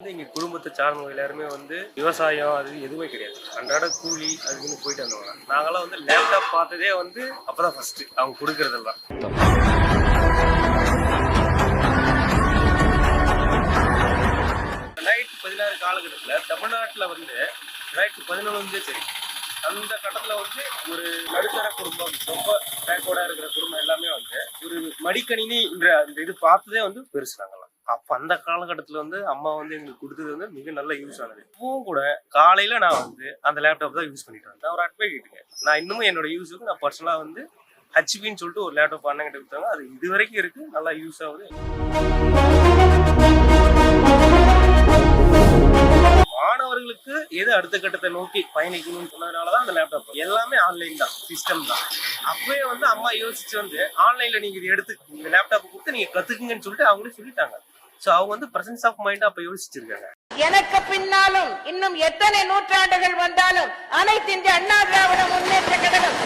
வந்து எங்கள் குடும்பத்தை சார்ந்தவங்க எல்லாருமே வந்து விவசாயம் அது எதுவுமே கிடையாது. அன்றாட கூலி அதுக்குன்னு போயிட்டு வந்தவங்க. நாங்களாம் வந்து லேப்டாப் பார்த்ததே வந்து அப்பதான் ஃபர்ஸ்ட் அவங்க கொடுக்கறதெல்லாம். ரெண்டாயிரத்தி பதினாறு காலகட்டத்தில் தமிழ்நாட்டில் வந்து ரெண்டாயிரத்தி பதினொன்று சரி. அந்த கட்டத்தில் வந்து ஒரு நடுத்தர குடும்பம் ரொம்ப பேக்கோட இருக்கிற குடும்பம் எல்லாமே வந்து ஒரு மடிக்கணினின்ற அந்த இது பார்த்ததே வந்து பெருசு அப்போ அந்த காலகட்டத்தில் வந்து அம்மா வந்து எங்களுக்கு கொடுத்தது வந்து மிக நல்ல யூஸ் ஆனது. இப்பவும் கூட காலையில் நான் வந்து அந்த லேப்டாப் தான் யூஸ் பண்ணிட்டு வந்தேன். நான் ஒரு அட்வைட்டுங்க நான் இன்னமும் என்னோட யூஸுக்கு நான் பர்சனலாக வந்து ஹச்பின்னு சொல்லிட்டு ஒரு லேப்டாப் அண்ணங்கிட்ட கொடுத்தாங்க. அது இது வரைக்கும் இருக்கு. நல்லா யூஸ் ஆகுது. மாணவர்களுக்கு எது அடுத்த கட்டத்தை நோக்கி பயணிக்கணும்னு சொன்னதுனால தான் அந்த லேப்டாப் எல்லாமே ஆன்லைன் தான். சிஸ்டம் தான். அப்பவே வந்து அம்மா யோசிச்சு வந்து ஆன்லைன்ல நீங்க இது எடுத்து இந்த லேப்டாப் கொடுத்து நீங்க கத்துக்குங்கன்னு சொல்லிட்டு அவங்களே சொல்லிட்டாங்க. சோ அவங்க வந்து பிரசன்ஸ் ஆஃப் மைண்ட் அப்ப யோசிச்சிருக்காங்க எனக்கு பின்னாலும் இன்னும் எத்தனை நூற்றாண்டுகள் வந்தாலும் அனைத்து இந்திய அண்ணா திராவிட முன்னேற்ற கழகம்